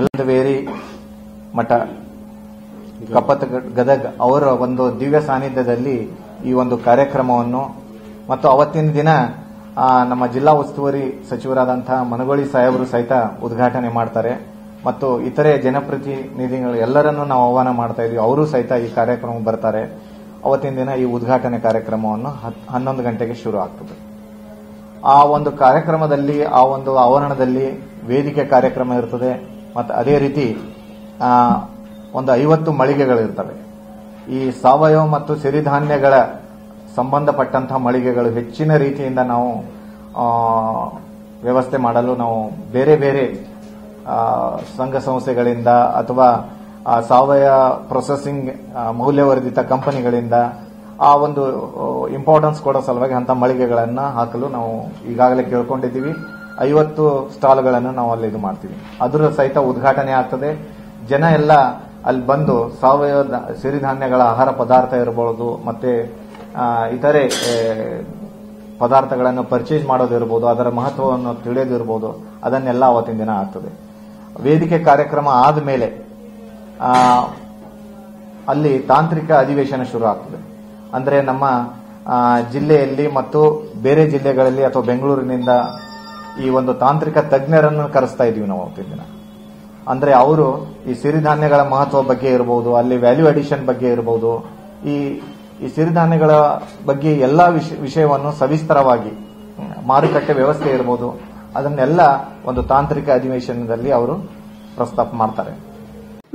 ಎಲ್ಲ ವೇರಿ ಮಠ, ಕಪ್ಪತ್ ಗದಗ್ ಅವರ ಒಂದು ದಿವ್ಯ ಸಾನ್ನಿಧ್ಯದಲ್ಲಿ ಈ ಒಂದು ಕಾರ್ಯಕ್ರಮವನ್ನು ಮತ್ತು ಅವತ್ತಿನ ದಿನ ನಮ್ಮ ಜಿಲ್ಲಾ ಉಸ್ತುವಾರಿ ಸಚಿವರಾದಂತಹ ಮನಗೋಳಿ ಸಾಹೇಬರು ಸಹಿತ ಉದ್ಘಾಟನೆ ಮಾಡ್ತಾರೆ. ಮತ್ತು ಇತರೆ ಜನಪ್ರತಿನಿಧಿಗಳು ಎಲ್ಲರನ್ನೂ ನಾವು ಆಹ್ವಾನ ಮಾಡ್ತಾ ಇದೀವಿ. ಅವರು ಸಹಿತ ಈ ಕಾರ್ಯಕ್ರಮ ಬರ್ತಾರೆ. ಅವತ್ತಿನ ದಿನ ಈ ಉದ್ಘಾಟನೆ ಕಾರ್ಯಕ್ರಮವನ್ನು ಹನ್ನೊಂದು ಗಂಟೆಗೆ ಶುರು ಆಗ್ತದೆ. ಆ ಒಂದು ಕಾರ್ಯಕ್ರಮದಲ್ಲಿ, ಆ ಒಂದು ಆವರಣದಲ್ಲಿ ವೇದಿಕೆ ಕಾರ್ಯಕ್ರಮ ಇರ್ತದೆ. ಮತ್ತು ಅದೇ ರೀತಿ ಒಂದು ಐವತ್ತು ಮಳಿಗೆಗಳಿರ್ತವೆ. ಈ ಸಾವಯವ ಮತ್ತು ಸಿರಿಧಾನ್ಯಗಳ ಸಂಬಂಧಪಟ್ಟಂತಹ ಮಳಿಗೆಗಳು ಹೆಚ್ಚಿನ ರೀತಿಯಿಂದ ನಾವು ವ್ಯವಸ್ಥೆ ಮಾಡಲು ನಾವು ಬೇರೆ ಬೇರೆ ಸಂಘ ಸಂಸ್ಥೆಗಳಿಂದ ಅಥವಾ ಸಾವಯವ ಪ್ರೊಸೆಸಿಂಗ್ ಮೌಲ್ಯವರ್ಧಿತ ಕಂಪನಿಗಳಿಂದ ಆ ಒಂದು ಇಂಪಾರ್ಟೆನ್ಸ್ ಕೊಡೋ ಸಲುವಾಗಿ ಅಂತ ಮಳಿಗೆಗಳನ್ನು ಹಾಕಲು ನಾವು ಈಗಾಗಲೇ ಕೇಳ್ಕೊಂಡಿದ್ದೀವಿ. ಐವತ್ತು ಸ್ಟಾಲ್ಗಳನ್ನು ನಾವು ಅಲ್ಲಿ ಇದು ಮಾಡ್ತೀವಿ. ಅದರ ಸಹಿತ ಉದ್ಘಾಟನೆ ಆಗ್ತದೆ. ಜನ ಎಲ್ಲ ಅಲ್ಲಿ ಬಂದು ಸಾವಯವ ಸಿರಿಧಾನ್ಯಗಳ ಆಹಾರ ಪದಾರ್ಥ ಇರಬಹುದು ಮತ್ತೆ ಇತರೆ ಪದಾರ್ಥಗಳನ್ನು ಪರ್ಚೇಸ್ ಮಾಡೋದಿರಬಹುದು ಅದರ ಮಹತ್ವವನ್ನು ತಿಳಿಯೋದಿರ್ಬೋದು ಅದನ್ನೆಲ್ಲ ಅವತ್ತಿನ ದಿನ ಆಗ್ತದೆ. ವೇದಿಕೆ ಕಾರ್ಯಕ್ರಮ ಆದ ಮೇಲೆ ಅಲ್ಲಿ ತಾಂತ್ರಿಕ ಅಧಿವೇಶನ ಶುರು ಆಗ್ತದೆ. ಅಂದರೆ ನಮ್ಮ ಜಿಲ್ಲೆಯಲ್ಲಿ ಮತ್ತು ಬೇರೆ ಜಿಲ್ಲೆಗಳಲ್ಲಿ ಅಥವಾ ಬೆಂಗಳೂರಿನಿಂದ ಈ ಒಂದು ತಾಂತ್ರಿಕ ತಜ್ಞರನ್ನು ಕರೆಸ್ತಾ ಇದೀವಿ ನಾವು ಅವತ್ತಿನ ದಿನ. ಅಂದ್ರೆ ಅವರು ಈ ಸಿರಿಧಾನ್ಯಗಳ ಮಹತ್ವ ಬಗ್ಗೆ ಇರಬಹುದು ಅಲ್ಲಿ ವ್ಯಾಲ್ಯೂ ಅಡಿಷನ್ ಬಗ್ಗೆ ಇರಬಹುದು ಈ ಈ ಸಿರಿಧಾನ್ಯಗಳ ಬಗ್ಗೆ ಎಲ್ಲಾ ವಿಷ- ವಿಷಯವನ್ನು ಸವಿಸ್ತರವಾಗಿ ಮಾರುಕಟ್ಟೆ ವ್ಯವಸ್ಥೆ ಇರಬಹುದು ಅದನ್ನೆಲ್ಲ ಒಂದು ತಾಂತ್ರಿಕ ಅಧಿವೇಶನದಲ್ಲಿ ಅವರು ಪ್ರಸ್ತಾಪ ಮಾಡ್ತಾರೆ.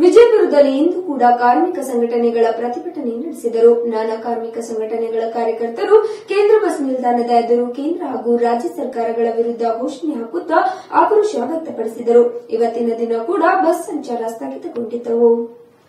ವಿಜಯಪುರದಲ್ಲಿ ಇಂದು ಕೂಡ ಕಾರ್ಮಿಕ ಸಂಘಟನೆಗಳ ಪ್ರತಿಭಟನೆ ನಡೆಸಿದರು. ನಾನಾ ಕಾರ್ಮಿಕ ಸಂಘಟನೆಗಳ ಕಾರ್ಯಕರ್ತರು ಕೇಂದ್ರ ಬಸ್ ನಿಲ್ದಾಣದ ಎದುರು ಕೇಂದ್ರ ಹಾಗೂ ರಾಜ್ಯ ಸರ್ಕಾರಗಳ ವಿರುದ್ಧ ಘೋಷಣೆ ಹಾಕುತ್ತಾ ಆಕ್ರೋಶ ವ್ಯಕ್ತಪಡಿಸಿದರು. ಇವತ್ತಿನ ದಿನ ಕೂಡ ಬಸ್ ಸಂಚಾರ ಸ್ಥಗಿತಗೊಂಡಿದ್ದವು.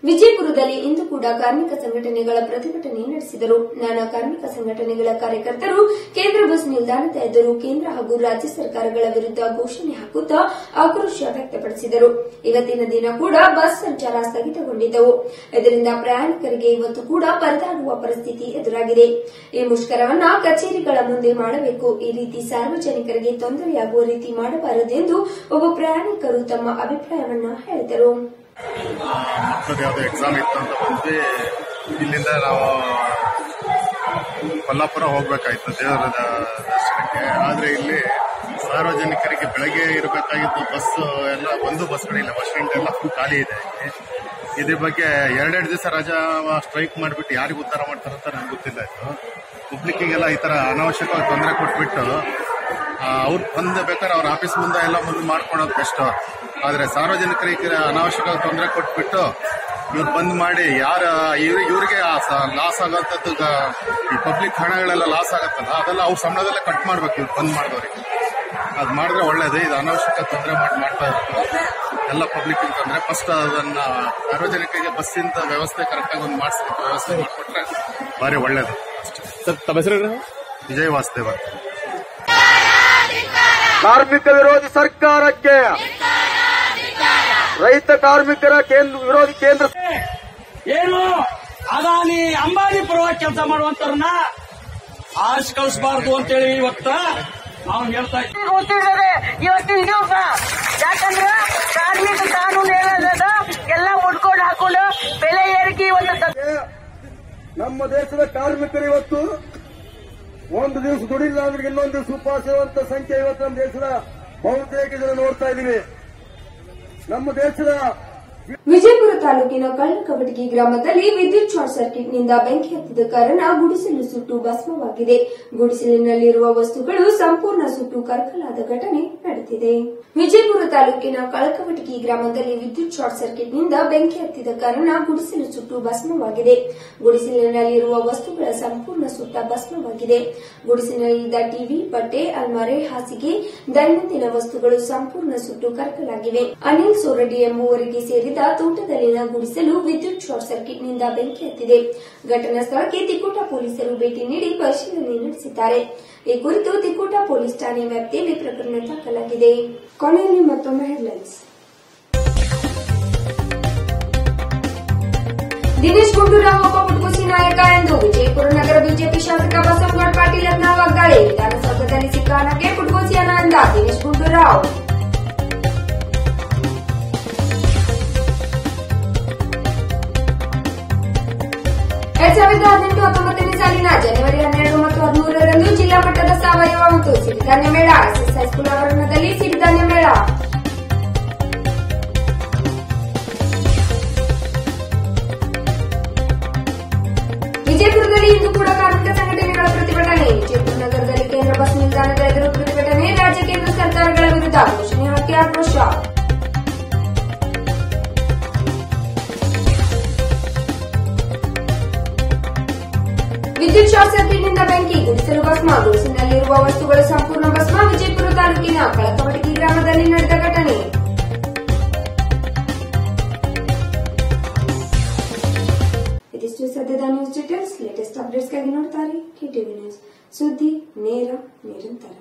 ವಿಜಯಪುರದಲ್ಲಿ ಇಂದು ಕೂಡ ಕಾರ್ಮಿಕ ಸಂಘಟನೆಗಳ ಪ್ರತಿಭಟನೆ ನಡೆಸಿದರು. ನಾನಾ ಕಾರ್ಮಿಕ ಸಂಘಟನೆಗಳ ಕಾರ್ಯಕರ್ತರು, ಕೇಂದ್ರ ಬಸ್ ನಿಲ್ದಾಣದ ಎದುರು ಕೇಂದ್ರ ಹಾಗೂ ರಾಜ್ಯ ಸರ್ಕಾರಗಳ ವಿರುದ್ಧ ಘೋಷಣೆ ಹಾಕುತ್ತಾ ಆಕ್ರೋಶ ವ್ಯಕ್ತಪಡಿಸಿದರು. ಇವತ್ತಿನ ದಿನ ಕೂಡ ಬಸ್ ಸಂಚಾರ ಸ್ಥಗಿತಗೊಂಡಿದ್ದವು. ಇದರಿಂದ ಪ್ರಯಾಣಿಕರಿಗೆ ಇವತ್ತು ಕೂಡ ಪರದಾಡುವ ಪರಿಸ್ಥಿತಿ ಎದುರಾಗಿದೆ. ಈ ಮುಷ್ಕರವನ್ನ ಕಚೇರಿಗಳ ಮುಂದೆ ಮಾಡಬೇಕು. ಈ ರೀತಿ ಸಾರ್ವಜನಿಕರಿಗೆ ತೊಂದರೆಯಾಗುವ ರೀತಿ ಮಾಡಬಾರದು ಎಂದು ಒಬ್ಬ ಪ್ರಯಾಣಿಕರು ತಮ್ಮ ಅಭಿಪ್ರಾಯವನ್ನು ಹೇಳಿದರು. ಮಕ್ಕಳದ್ದು ಯಾವುದೋ ಎಕ್ಸಾಮ್ ಇತ್ತು ಅಂತ ಬಂದ್ವಿ ಇಲ್ಲಿಂದ ನಾವು ಕೊಲ್ಲಾಪುರ ಹೋಗ್ಬೇಕಾಯ್ತು ದೇವರ ದರ್ಶನಕ್ಕೆ. ಆದ್ರೆ ಇಲ್ಲಿ ಸಾರ್ವಜನಿಕರಿಗೆ ಬೆಳಗ್ಗೆ ಇರಬೇಕಾಗಿತ್ತು ಬಸ್ ಎಲ್ಲ, ಒಂದು ಬಸ್ಗಳಿಲ್ಲ ಬಸ್ ಸ್ಟ್ಯಾಂಡ್ ಎಲ್ಲ ಫುಲ್ ಖಾಲಿ ಇದೆ ಇದ್ರ ಬಗ್ಗೆ ಎರಡೆರಡು ದಿವಸ ರಜಾ ಸ್ಟ್ರೈಕ್ ಮಾಡಿಬಿಟ್ಟು ಯಾರಿಗೂ ಉದ್ಧಾರ ಮಾಡ್ತಾರೆ ಅಂತ ನನಗೆ ಗೊತ್ತಿಲ್ಲ ಇದು. ಪಬ್ಲಿಕ್ಕಿಗೆಲ್ಲ ಈ ತರ ಅನಾವಶ್ಯಕವಾಗಿ ತೊಂದರೆ ಕೊಟ್ಬಿಟ್ಟು ಅವ್ರು ಬಂದ ಬೇಕಾದ್ರೆ ಅವ್ರ ಆಫೀಸ್ ಮುಂದೆ ಎಲ್ಲ ಮುಂದೆ ಮಾಡ್ಕೊಳೋದು ಬೆಸ್ಟ್ ಆದ್ರೆ ಸಾರ್ವಜನಿಕರಿಗೆ ಅನಾವಶ್ಯಕ ತೊಂದರೆ ಕೊಟ್ಬಿಟ್ಟು ಇವ್ರು ಬಂದ್ ಮಾಡಿ ಯಾರ ಇವರಿಗೆ ಇವ್ರಿಗೆ ಲಾಸ್ ಆಗೋಂಥದ್ದು ಈ ಪಬ್ಲಿಕ್ ಹಣಗಳೆಲ್ಲ ಲಾಸ್ ಆಗತ್ತಲ್ಲ ಅದೆಲ್ಲ ಅವ್ರ ಸಂಬಳದಲ್ಲೇ ಕಟ್ ಮಾಡ್ಬೇಕು ಇವ್ರು ಬಂದ್ ಮಾಡಿದವ್ರಿಗೆ. ಅದ್ ಮಾಡಿದ್ರೆ ಒಳ್ಳೇದು ಇದು ಅನಾವಶ್ಯಕ ತೊಂದರೆ ಮಾಡಿ ಮಾಡ್ತಾ ಇರೋದು ಎಲ್ಲ ಪಬ್ಲಿಕ್ ಅಂತಂದ್ರೆ ಫಸ್ಟ್ ಅದನ್ನ ಸಾರ್ವಜನಿಕರಿಗೆ ಬಸ್ಸಿಂದ ವ್ಯವಸ್ಥೆ ಕರೆಕ್ಟಾಗಿ ಒಂದು ಮಾಡಿಸ್ಬೇಕು ವ್ಯವಸ್ಥೆ ಮಾಡಿಕೊಟ್ರೆ ಭಾರಿ ಒಳ್ಳೇದು. ಸರ್ ತಮ್ಮ ಹೆಸರು ವಿಜಯ್ ವಾಸುದೇವ. ಕಾರ್ಮಿಕ ವಿರೋಧಿ ಸರ್ಕಾರಕ್ಕೆ ರೈತ ಕಾರ್ಮಿಕರ ಕೇಂದ್ರ ವಿರೋಧಿ ಕೇಂದ್ರ ಏನು? ಅದಾನಿ ಅಂಬಾನಿ ಪರವಾಗಿ ಕೆಲಸ ಮಾಡುವಂತವ್ರನ್ನ ಆರಿಸಿ ಕಳಿಸಬಾರದು ಅಂತೇಳಿ ಇವತ್ತ ನಾವು ಹೇಳ್ತಾ ಇದ್ದೀವಿ ಗೊತ್ತಿದ್ದಾರೆ ಇವತ್ತಿನ ದಿವಸ ಯಾಕಂದ್ರೆ ಕಾರ್ಮಿಕ ಕಾನೂನು ಏನಾದ ಎಲ್ಲ ಉಡ್ಕೊಂಡು ಹಾಕೊಂಡು ಬೆಲೆ ಏರಿಕೆ ಇವತ್ತು ನಮ್ಮ ದೇಶದ ಕಾರ್ಮಿಕರು ಇವತ್ತು ಒಂದು ದಿವಸ ದುಡಿಲ್ಲ ಅಂದ್ರೆ ಇನ್ನೊಂದು ದಿವಸ ಉಪವಾಸ ಇರುವಂತ ಸಂಖ್ಯೆ ಇವತ್ತು ನಮ್ಮ ದೇಶದ ಬಹುತೇಕ ಜನ ನೋಡ್ತಾ ಇದ್ದೀವಿ. ನಮ್ಮ ದೇಶದ ವಿಜಯಪುರ ತಾಲೂಕಿನ ಕಳ್ಳಕವಟಗಿ ಗ್ರಾಮದಲ್ಲಿ ವಿದ್ಯುತ್ ಶಾರ್ಟ್ ಸರ್ಕ್ಯೂಟ್ನಿಂದ ಬೆಂಕಿ ಹತ್ತಿದ ಕಾರಣ ಗುಡಿಸಲು ಸುಟ್ಟು ಭಸ್ಮವಾಗಿದೆ. ಗುಡಿಸಲಿನಲ್ಲಿರುವ ವಸ್ತುಗಳು ಸಂಪೂರ್ಣ ಸುಟ್ಟು ಕರಕಲಾದ ಘಟನೆ ನಡೆದಿದೆ. ವಿಜಯಪುರ ತಾಲೂಕಿನ ಕಳಕವಟಗಿ ಗ್ರಾಮದಲ್ಲಿ ವಿದ್ಯುತ್ ಶಾರ್ಟ್ ಸರ್ಕ್ಯೂಟ್ನಿಂದ ಬೆಂಕಿ ಹತ್ತಿದ ಕಾರಣ ಗುಡಿಸಲು ಸುಟ್ಟು ಭಸ್ಮವಾಗಿದೆ. ಗುಡಿಸಲಿನಲ್ಲಿರುವ ವಸ್ತುಗಳ ಸಂಪೂರ್ಣ ಸುಟ್ಟ ಭಸ್ಮವಾಗಿದೆ. ಗುಡಿಸಲಿನಲ್ಲಿದ್ದ ಟಿವಿ, ಬಟ್ಟೆ, ಅಲ್ಮಾರೆ, ಹಾಸಿಗೆ, ದೈನಂದಿನ ವಸ್ತುಗಳು ಸಂಪೂರ್ಣ ಸುಟ್ಟು ಕರಕಲಾಗಿವೆ. ಅನಿಲ್ ಸೋರಡಿ ಎಂಬುವರಿಗೆ ಸೇರಿದ ತೋಟದಲ್ಲಿನ ಗುಡಿಸಲು ವಿದ್ಯುತ್ ಶಾರ್ಟ್ ಸರ್ಕ್ಯೂಟ್ನಿಂದ ಬೆಂಕಿ ಹತ್ತಿದೆ. ಘಟನಾ ಸ್ಥಳಕ್ಕೆ ತಿಕೋಟ ಪೊಲೀಸರು ಭೇಟಿ ನೀಡಿ ಪರಿಶೀಲನೆ ನಡೆಸಿದ್ದಾರೆ. ಈ ಕುರಿತು ತಿಕೋಟ ಪೊಲೀಸ್ ಠಾಣೆ ವ್ಯಾಪ್ತಿಯಲ್ಲಿ ಪ್ರಕರಣ ದಾಖಲಾಗಿದೆ. ಕೊನೆಯಲ್ಲಿ ಮತ್ತೊಮ್ಮೆ ಹೆಡ್ಲೈನ್ಸ್. ದಿನೇಶ್ ಗುಂಡೂರಾವ್ ಒಬ್ಬ ಪುಟ್ಕುಸಿ ನಾಯಕ ಎಂದು ವಿಜಯಪುರ ನಗರ ಬಿಜೆಪಿ ಶಾಸಕ ಬಸವಗೌಡ ಪಾಟೀಲ್ ವಾಗ್ದಾಳಿ ವಿಧಾನಸೌಧದಲ್ಲಿ ಸಿಕ್ಕ ಹಣಕ್ಕೆ ಪುಟ್ಕುಸಿ ಅನ್ನ ಎಂದ ದಿನೇಶ್ ಗುಂಡೂರಾವ್. ಸಾವಿರದ ಹದಿನೆಂಟು ಹತ್ತೊಂಬತ್ತನೇ ಸಾಲಿನ ಜನವರಿ ಹನ್ನೆರಡು ಮತ್ತು ಹದಿಮೂರರಂದು ಜಿಲ್ಲಾ ಮಟ್ಟದ ಸಾವಯವ ಮತ್ತು ಸಿರಿಧಾನ್ಯ ಮೇಳ ಹೈಸ್ಕೂಲ್ ಆವರಣದಲ್ಲಿ ಸಿರಿಧಾನ್ಯ ಮೇಳ. ವಿಜಯಪುರದಲ್ಲಿ ಇಂದು ಕೂಡ ಕಾರ್ಮಿಕ ಸಂಘಟನೆಗಳ ಪ್ರತಿಭಟನೆ. ವಿಜಯಪುರ ನಗರದಲ್ಲಿ ಕೇಂದ್ರ ಬಸ್ ನಿಲ್ದಾಣದ ಎದುರು ಪ್ರತಿಭಟನೆ. ರಾಜ್ಯ ಕೇಂದ್ರ ಸರ್ಕಾರಗಳ ವಿರುದ್ಧ ಘೋಷಣೆ ಹಾಕಿ ಆಕ್ರೋಶ. ವಿದ್ಯುತ್ ಶಾರ್ಟ್ ಸರ್ಕ್ಯೂಟ್ನಿಂದ ಬೆಂಕಿ ಗುಡಿಸಲು ಭಸ್ಮ ಗುಡಿಸಿನಲ್ಲಿರುವ ವಸ್ತುಗಳು ಸಂಪೂರ್ಣ ಭಸ್ಮ ವಿಜಯಪುರ ತಾಲೂಕಿನ ಕಳಕವಟಗಿ ಗ್ರಾಮದಲ್ಲಿ ನಡೆದ ಘಟನೆ ಇದಿಷ್ಟು ಸದ್ಯದ ನ್ಯೂಸ್ ಡೀಟೇಲ್ಸ್ ಲೇಟೆಸ್ಟ್ ಅಪ್ಡೇಟ್ಸ್ಗಾಗಿ ನೋಡ್ತಾರೆ ಕೆಟಿವಿ ನ್ಯೂಸ್ ಸುದ್ದಿ ನೇರ ನಿರಂತರ